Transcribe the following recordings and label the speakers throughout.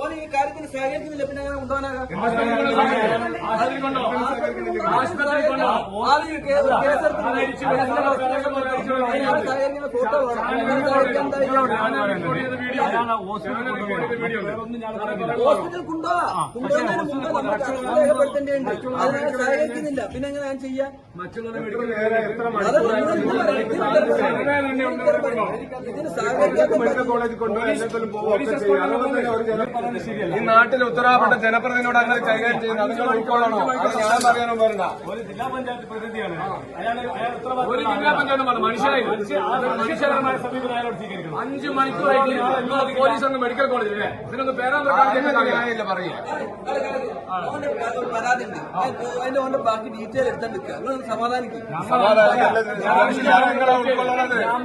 Speaker 1: ഓൻ ഈ കാര്യത്തിന് സഹകരിക്കുന്നില്ല പിന്നെ അങ്ങനെ ഹോസ്പിറ്റൽ കൊണ്ടുപോവാ. കൊണ്ടുപോകുന്നതിന് മുമ്പ് നമ്മൾ രേഖപ്പെടുത്തേണ്ടതുണ്ട് അതിനകത്ത് സഹകരിക്കുന്നില്ല. പിന്നെ എങ്ങനെ ഞാൻ ചെയ്യാം? അത്
Speaker 2: ഈ നാട്ടിൽ ഉത്തരവാദപ്പെട്ട ജനപ്രതിനിധിയോട് അങ്ങനെ കൈകാര്യം ചെയ്യുന്നത് അത് നിങ്ങൾ ഉൾക്കൊള്ളണോ അത് ഞാൻ പറയാനും വരണ്ട
Speaker 3: ഒരു ജില്ലാ പഞ്ചായത്ത് പ്രതിനിധിയാണ്
Speaker 4: ഒരു ജില്ലാ പഞ്ചായത്ത് മനുഷ്യരായി
Speaker 3: മനുഷ്യപരമായ സമീപനം അയാളോട് സ്വീകരിക്കണം
Speaker 4: അഞ്ചു മണിക്കൂറായിട്ട് പോലീസ് ഒന്ന് മെഡിക്കൽ കോളേജിൽ അല്ലേ ഇതിനൊന്ന് പേരാന്തര
Speaker 2: അങ്ങനെ ന്യായമില്ല പറയും
Speaker 1: ഓന്റെ ഒരു പരാതി ഉണ്ട് അതിന്റെ ഓന്റെ ബാക്കി ഡീറ്റെയിൽ എടുത്താൽ നിൽക്കുക സമാധാനിക്കും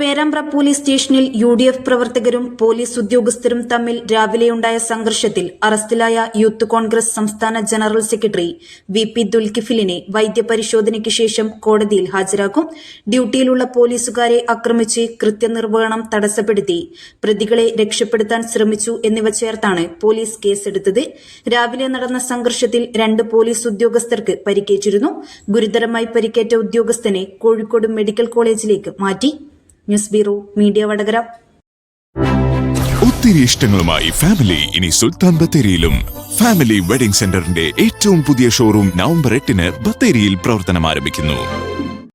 Speaker 5: Perambra police സ്റ്റേഷനിൽ യു ഡി എഫ് പ്രവർത്തകരും പോലീസ് ഉദ്യോഗസ്ഥരും തമ്മിൽ രാവിലെയുണ്ടായ സംഘർഷത്തിൽ അറസ്റ്റിലായ യൂത്ത് കോൺഗ്രസ് സംസ്ഥാന ജനറൽ സെക്രട്ടറി വി പി ദുൽകിഫിലിനെ വൈദ്യപരിശോധനയ്ക്ക് ശേഷം കോടതിയിൽ ഹാജരാക്കും. ഡ്യൂട്ടിയിലുള്ള പോലീസുകാരെ ആക്രമിച്ച് കൃത്യനിർവഹണം തടസ്സപ്പെടുത്തി. പ്രതികളെ രക്ഷപ്പെടുത്താൻ ശ്രമിച്ചു എന്നിവ ചേർത്താണ് പോലീസ് കേസെടുത്തത്. രാവിലെ നടന്ന സംഘർഷത്തിൽ രണ്ട് പോലീസ് ഉദ്യോഗസ്ഥർക്ക് പരിക്കേറ്റിരുന്നു. ഗുരുതരമായി പരിക്കേറ്റ ഉദ്യോഗസ്ഥനെ കോഴിക്കോട് മെഡിക്കൽ കോളേജിലേക്ക് മാറ്റി. News bureau media Vadakara.
Speaker 6: ഒത്തിരി ഇഷ്ടങ്ങളുമായി ഫാമിലി ഇനി സുൽത്താൻ ബത്തേരിയിലും. ഫാമിലി വെഡിംഗ് സെന്ററിന്റെ ഏറ്റവും പുതിയ ഷോറൂം നവംബർ എട്ടിന് ബത്തേരിയിൽ പ്രവർത്തനം ആരംഭിക്കുന്നു